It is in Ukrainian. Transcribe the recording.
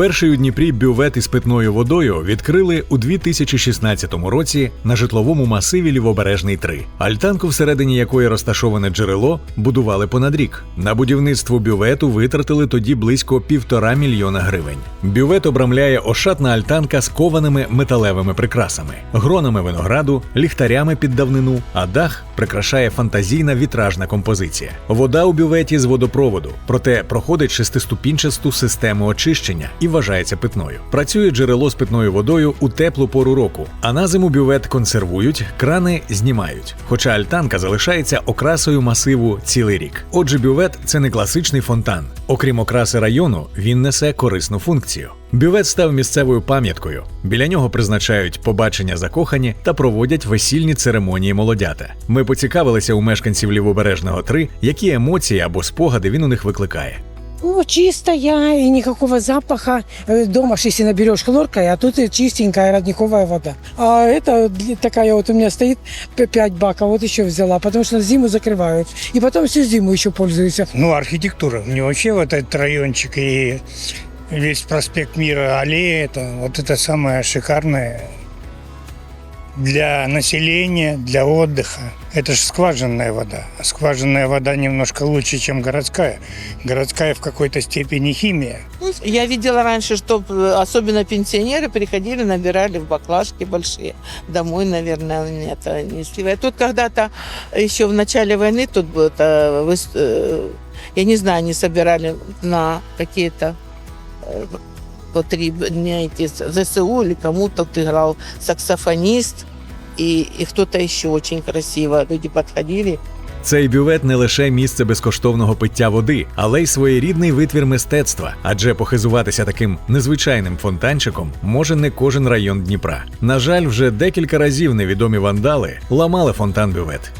Перший у Дніпрі бювет із питною водою відкрили у 2016 році на житловому масиві Лівобережний 3. Альтанку, всередині якої розташоване джерело, будували понад рік. На будівництво бювету витратили тоді близько півтора мільйона гривень. Бювет обрамляє ошатна альтанка з кованими металевими прикрасами, гронами винограду, ліхтарями під давнину, а дах прикрашає фантазійна вітражна композиція. Вода у бюветі з водопроводу, проте проходить шестиступінчасту систему очищення і вважається питною. Працює джерело з питною водою у теплу пору року, а на зиму бювет консервують, крани знімають. Хоча альтанка залишається окрасою масиву цілий рік. Отже, бювет це не класичний фонтан. Окрім окраси району, він несе корисну функцію. Бювет став місцевою пам'яткою. Біля нього призначають побачення закохані та проводять весільні церемонії молодята. Ми поцікавилися у мешканців лівобережного 3, які емоції або спогади він у них викликає. Ну, чистая и никакого запаха. Э, Дома ж, если наберешь хлоркой, а тут и чистенькая родниковая вода. А это для- такая вот у меня стоит 5 баков, вот еще взяла, потому что на зиму закрывают. И потом всю зиму еще пользуюсь. Ну, архитектура. Мне вообще вот этот райончик и весь проспект Мира, аллея, это вот это самое шикарное для населения, для отдыха. Это же скважинная вода. А скважинная вода немножко лучше, чем городская. Городская в какой-то степени химия. Я видела раньше, что э, особенно пенсионеры приходили, набирали в баклажки большие. Домой, наверное, они это несли. А тут когда-то еще в начале войны тут было выс- э, я не знаю, они собирали на какие-то э, потребные эти ЗСУ или кому-то тут играл саксофонист и, и кто-то еще очень красиво. Люди подходили, Цей бювет не лише місце безкоштовного пиття води, але й своєрідний витвір мистецтва, адже похизуватися таким незвичайним фонтанчиком може не кожен район Дніпра. На жаль, вже декілька разів невідомі вандали ламали фонтан бювет.